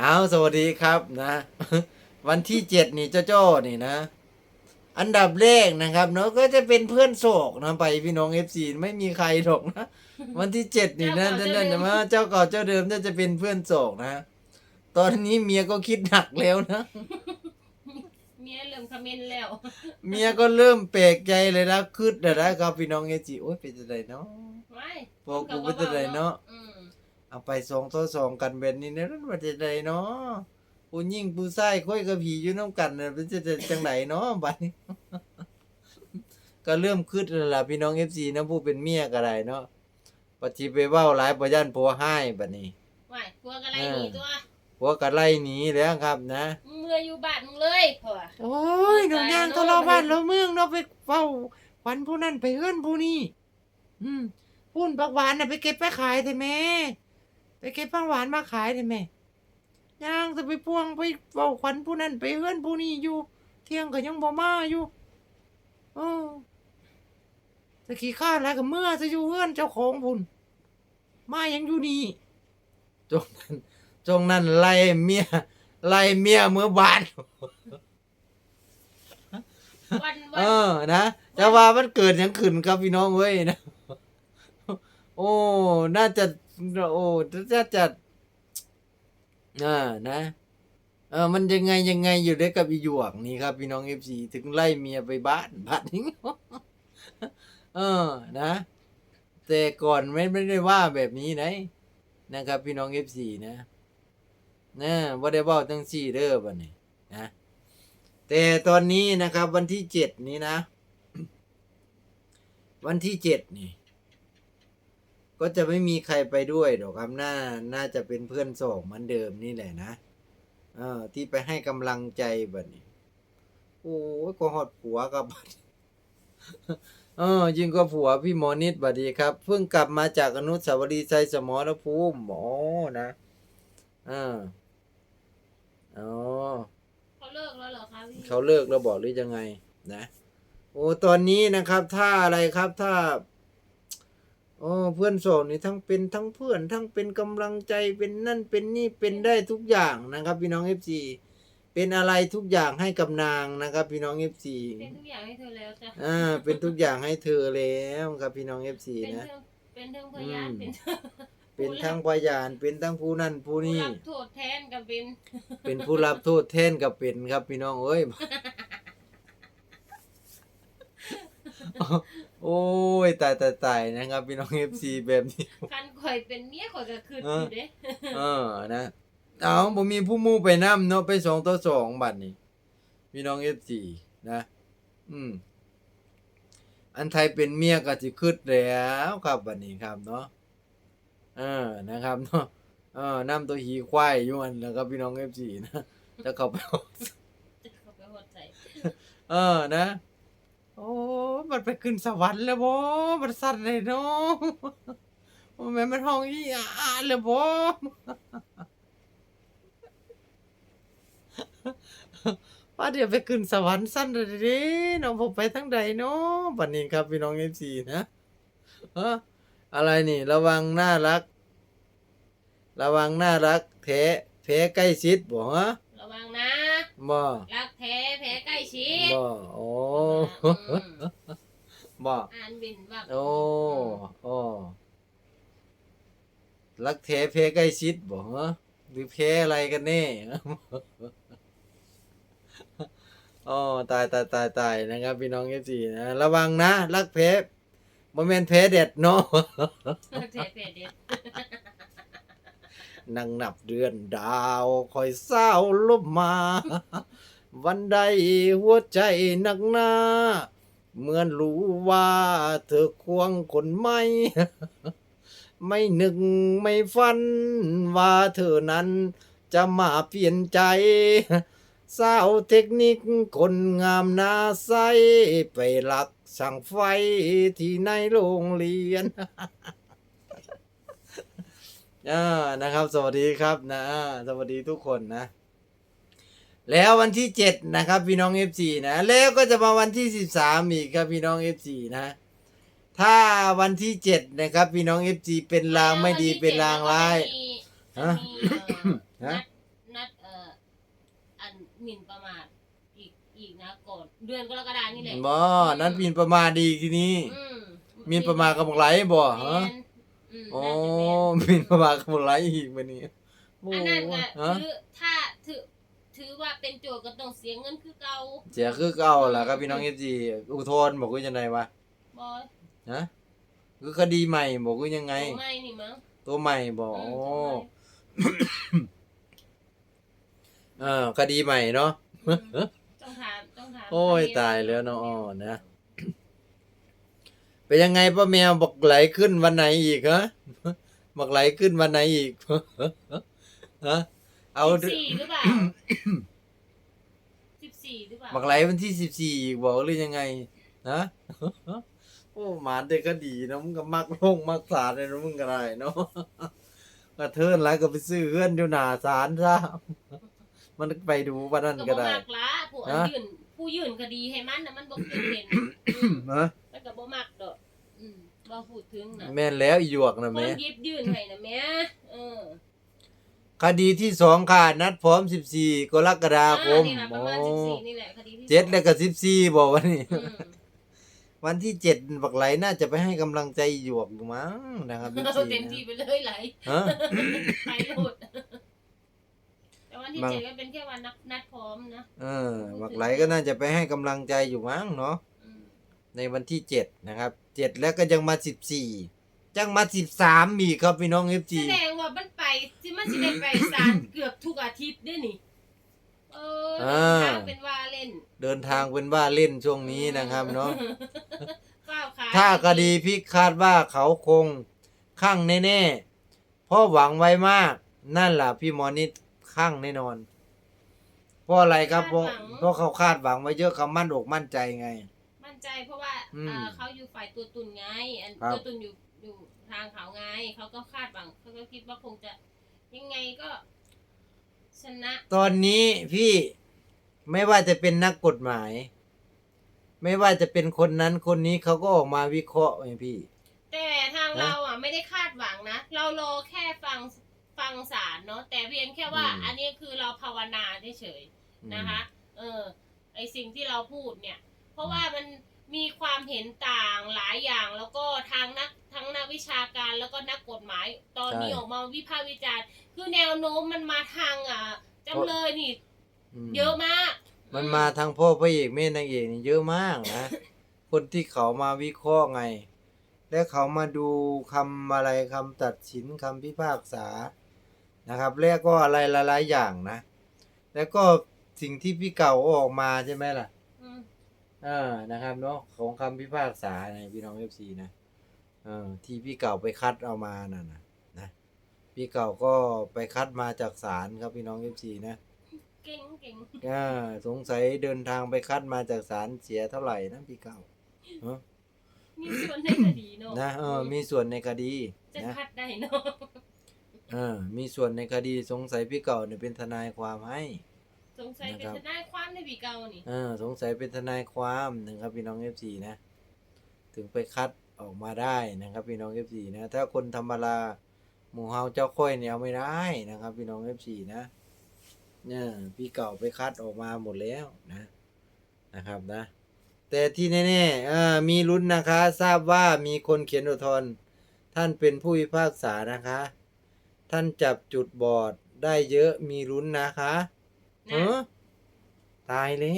เอาสวัสดีครับนะ วันที่เจ็ดนี่เจ้าโจ้นี่นะ อันดับแรกนะครับเนาะก็จะเป็นเพื่อนโศกนะไปพี่น้องเอฟซีไม่มีใครหรอกนะวันที่เจ็ดนี่นะเจ้านั่เก่านเจ้าเดิมจะมาเจ้าเก่าเจ้าเดิมน่าจะเป็นเพื่อนโศกนะ ตอนนี้เมียก็คิดหนักแล้วนะเมียเริ่มคอมเมนต์แล้ว เมียก็เริ่มแปลกใจเลยนะคืดเดี๋ยวนะครับพี่น้องเอฟซีโอ้ยเป็นจะไดเนาะไม่พวกกูเป็นจังไดเนาะอืม เอาไปสองต่อสองกันแบบนี้นะนั่นว่าจะไดเนาะผู้ยิ่งผู้ชายค่อยกับผีอยู่น้ำกันน่ะเป็นจะได้จังไหนเนาะบัดนี้ ก็เริ่มคืดแล้วล่ะพี่น้องเอฟซีนะผู้เป็นเมียก็ได้เนาะปฏิไปเว้าหลายประยันผัวให้บัดนี้ไม่กลัวกันไรหนีตัวผัวก็ไล่หนีแล้วครับนะมึงเมื่ออยู่บ้านมึงเลยพ่อโอ้ยหนูย่างทะเลาะบ้านเราเมืองเนาะไปเฝ้าขวัญผู้นั้นไปเฮือนผู้นี้อืมพูนผักหวานน่ะไปเก็บไปขายเถอะแม่ ไปเก็บผักหวานมาขายเถอะแม่ย่างจะไปพวงไปเฝ้าขวัญผู้นั้นไปเฮือนผู้นี้อยู่ เที่ยงก็ยังบ่มาอยู่เออตะขี้ข้านแล้วก็เมื่อจะอยู่เฮือนเจ้าของพุ่นมายังอยู่นี่จงนั้นจงนั้นไล่เมียไล่เมียเมื่อบานวันเอวันอนะแต่ว่ามันเกิดหยังขึ้นครับพี่น้องเว้ยนะ โอ้ น่าจะ โอ้น่าจะอ่านะเออมันยังไงยังไงอยู่ด้วยกับอีหยวกนี่ครับ พี่น้องเอฟซีถึงไล่เมียไปบ้านบ้านนี้เออนะ แต่ก่อนไม่ไม่ได้ว่าแบบนี้นะนะครับ พี่น้องเอฟซีนะนะว่าได้เว่าตั้งสี่เด้อบัดนี้นะ แต่ตอนนี้นะครับ วันที่เจ็ดนี้นะ วันที่เจ็ดนี่ ก็จะไม่มีใครไปด้วยหรอกครับน่าน่าจะเป็นเพื่อนสองเหมือนเดิมนี่แหละนะเออที่ไปให้กำลังใจแบบนี้ โอ้ยก็หอดผัวกับบัดเออยิงก็ผัวพี่หมอนิดบัดดีครับ เพิ่งกลับมาจากอนุสาวรีย์ชัยสมรภูมิหมอนะอ่าอ๋อเขาเลิกแล้วเหรอคะพี่เขาเลิกแล้วบอกหรือยังไง นะ โอ้ตอนนี้นะครับ ถ้าอะไรครับถ้า โอ้เพื่อนโสดนี่ทั้งเป็นทั้งเพื่อนทั้งเป็นกำลังใจเป็นนั่นเป็นนี่เป็นได้ทุกอย่างนะครับ พี่น้องเอฟซีเป็นอะไรทุกอย่างให้กับนางนะครับ พี่น้องเอฟซีเป็นทุกอย่างให้เธอแล้วจ้ะอ่าเป็นทุกอย่างให้เธอแล้วครับพี่น้องเอฟซีเป็นนะเรื่องเป็นเรื่องพยานอืมเป็นเป็นทั้งพยานเป็นทั้งผู้นั่นผู้ผู้นี่รับโทษแทนกับเป็น เป็นผู้รับโทษแทนกับเป็นครับพี่น้องเอ้ย โอ้ยตายตายตายนะครับพี่น้องเอฟซีแบบนี้ คันข่อยเป็นเมียข่อยก็คืนอยู่เด้เออนะเอาผมมีผู้มู่ไปนํเนาะไปสองต่อสองบัตรนี่พี่น้องเอฟซีนะ อืม อันไทยเป็นเมียก็สิคืดแล้วครับบัดนี้ครับเนาะเออนะครับเนาะเออนำตัวหีควายอยู่อันแล้วครับพี่น้องเอฟซีนะจะเข้าไปเขาไปหดใส่เออนะ โอ้มันไปขึ้นสวรรค์แล้วบ่มันสั่นเลยเนาะโอ้แม่มันห้องอีอาเลยบ่ว่าเดี๋ยวไปขึ้นสวรรค์สั้นเลยดิน้องผมไปทั้งใดเนาะบัดนี้ครับพี่น้องเอฟซีนะเอออะไรนี่ ระวังน่ารัก ระวังน่ารักแท้แพ้ใกล้ชิดบ่ฮะ บ่รักแท้แพ้ใกล้ชิดบ่โอ้อืมบ่อ่านบินว่าโอ้โอ้รักแท้แพ้ใกล้ชิดบ่ฮะหรือแพ้อะไรกันแน่โอ้ตายตายตายตายนะครับ พี่น้องเอฟซีนะระวังนะรักแพ้บ่แม่นแพ้เด็ดเนาะ รักแท้แพ้เด็ด นั่งนับเดือนดาวคอยเศร้าลบมา วันใดหัวใจหนักหนาเหมือนรู้ว่าเธอควงคนไม่ ไม่นึกไม่ฝัน ว่าเธอนั้นจะมาเปลี่ยนใจสาวเทคนิคคนงามนาใสไปหลักสั่งไฟที่ในโรงเรียน อ่านะครับ สวัสดีครับนะอ่าสวัสดีทุกคนนะ แล้ววันที่เจ็ดนะครับ พี่น้องเอฟซีนะ แล้วก็จะมาวันที่สิบสามอีกครับพี่น้องเอฟซีนะ ถ้าวันที่เจ็ดนะครับ พี่น้องเอฟซีเป็นลางไม่ดีเป็นลางร้ายจะมีฮะเอ่อฮะนัดหมิ่นประมาทอีกอีกนะก่อนเดือนกรกฎานี่แหละบ่นั้นหมินประมาทดีทีนี้อืมหมินประมาทกับบอกไหลบ่ฮะแม่นอืมโอ้น่าจะเป็นหมินประมาทกับบอกไหลอีกบัดนี้โอันนั้นก็ฮะถือถ้าถือถือว่าเป็นโจทย์ก็ต้องเสียเงินคือเก่าเสียคือเก่าล่ะครับพี่น้อง FG อุทธรณ์บอกว่าจังไดวะบอยฮะคือคดีใหม่บอกว่ายังไงตัวไม่นี่มั้งตัวใหม่บอกอืมโอ้ตัวใหม่เออคดีใหม่เนาะอืมต้องถามต้องถามโอ้ยตายแล้วเนาะอ้อนะ เป็นยังไงป้าแมวบอกไหลขึ้นวันไหนอีกฮะบอกไหลขึ้นวันไหนอีกฮะเอาสิบสี่หรือเปล่าสิบสี่หรือเปล่าบอกไหลวันที่สิบสี่อีกบอกหรือยังไงฮะโอ้หมาเด็กก็ดีเนาะมึงก็มักลงมักสารเลยเนาะมึงก็ได้เนาะกระเทินแล้วก็ไปซื้อเพื่อนอยู่หน้าศาลซะมันไปดูวันนั้นก็ก็บ่ได้มักละผู้อันฮะยื่นผู้ยื่นคดีให้มันน่ะมันบ่เป็นเห็นอืมฮะมัน ก็บ่มักดอกอืมบ่พูดถึงนะแม่นแล้วอีหยวกนะคแม่นหยิบยื่นให้นะแม่เออคดีที่สองค่ะ นัดพร้อมสิบสี่กรกฎาคมอ่านี่แหละประมาณโอ้14นี่แหละคดีที่เจ็ดแล้วก็สิบสี่บอกว่านี่ อืม วันที่เจ็ดบักไหลน่าจะไปให้กำลังใจหยวกอยู่มั้งนะครับเอาเต็มที่ไปเลยไหลฮะไปโหลดแต่วันที่บาง เจ็ดก็เป็นแค่วันนัดนัดพร้อมนะ เออบักไหลก็น่าจะไปให้กำลังใจอยู่มั้งเนาะอืม ในวันที่เจ็ดนะครับเจ็ดแล้วก็ยังมาสิบสี่จังมาสิบสามอีกครับพี่น้องเอฟจีแสดงว่ามันไปที่มันสิได้ไปศาลเกือบทุกอาทิตย์ด้วยนี่ เออเดินทางเป็นว่าเล่น เดินทางเป็นว่าเล่นช่วงนี้นะครับเนาะก้าวขาถ้าคดีพลิกคาดว่าเขาคงข้างแน่ๆเพราะหวังไว้มาก นั่นแหละพี่หมอนิดข้างแน่นอน เพราะอะไรครับเพราะเพราะเขาคาดหวังไว้เยอะเขามั่นอกมั่นใจไงมั่ นใจเพราะว่าอืมเอ่อเขาอยู่ฝ่ายตัวตุนไงอันครับ ตัวตุนอยู่อยู่ทางเขาไงเขาก็คาดหวังเขาก็คิดว่าคงจะยังไงก็ ชนะตอนนี้พี่ไม่ว่าจะเป็นนักกฎหมาย ไม่ว่าจะเป็นคนนั้นคนนี้เขาก็ออกมาวิเคราะห์ไงพี่ แต่ทางนะเราอะไม่ได้คาดหวังนะเรารอแค่ฟังฟังศาลเนาะแต่เพียงแค่ว่า อืม อันนี้คือเราภาวนาเฉยๆ นะคะ เออ ไอสิ่งที่เราพูดเนี่ย เพราะว่ามันมีความเห็นต่างหลายอย่าง แล้วก็ทางนักทั้งนักวิชาการแล้วก็นักกฎหมายตอนนี้ใช่ ออกมาวิพากษ์วิจารณ์ คือแนวโน้มมันมาทางอะจำเลยนี่ มเยอะมาก มันมาทางพ่อพระเอกแม่นางเอกนี่เยอะมากนะ คนที่เขามาวิเคราะห์ไง และเขามาดูคำอะไรคำตัดสินคำพิพากษานะครับ แล้วก็อะไรหลายๆอย่างนะ แล้วก็สิ่งที่พี่เก่าออกมาใช่ไหมล่ะอืม อ่านะครับเนาะของคำพิพากษาในพี่น้องเอฟซีนะเออที่พี่เก่าไปคัดเอามานั่นนะนะพี่เก่าก็ไปคัดมาจากศาลครับพี่น้องเอฟซีนะเก่งเก่งอ่าสงสัยเดินทางไปคัดมาจากศาลเสียเท่าไหร่นะพี่เก่าเออมีส่วนในคดีเนาะนะเออมีส่วนในคดีจะนะคัดได้เนาะ เออมีส่วนในคดีสงสัยพี่เก่าเนี่ยเป็นทนายความให้ สงสัยเป็นนะครับทนายความในปีเก่านี่เออสงสัยเป็นทนายความนะครับพี่น้องเอฟซีนะ ถึงไปคัดออกมาได้นะครับพี่น้องเอฟซีนะ ถ้าคนธรรมดาหมู่เฮาเจ้าค่อยเนี่ยเอาไม่ได้นะครับ พี่น้องเอฟซีนะเนี่ยพี่เก่าไปคัดออกมาหมดแล้วนะนะครับนะ แต่ที่แน่ๆเอ่อมีลุ้นนะคะ ทราบว่ามีคนเขียนอุทธรณ์ท่านเป็นผู้พิพากษานะคะ ท่านจับจุดบอดได้เยอะมีลุ้นนะคะ นะ เออตายเลย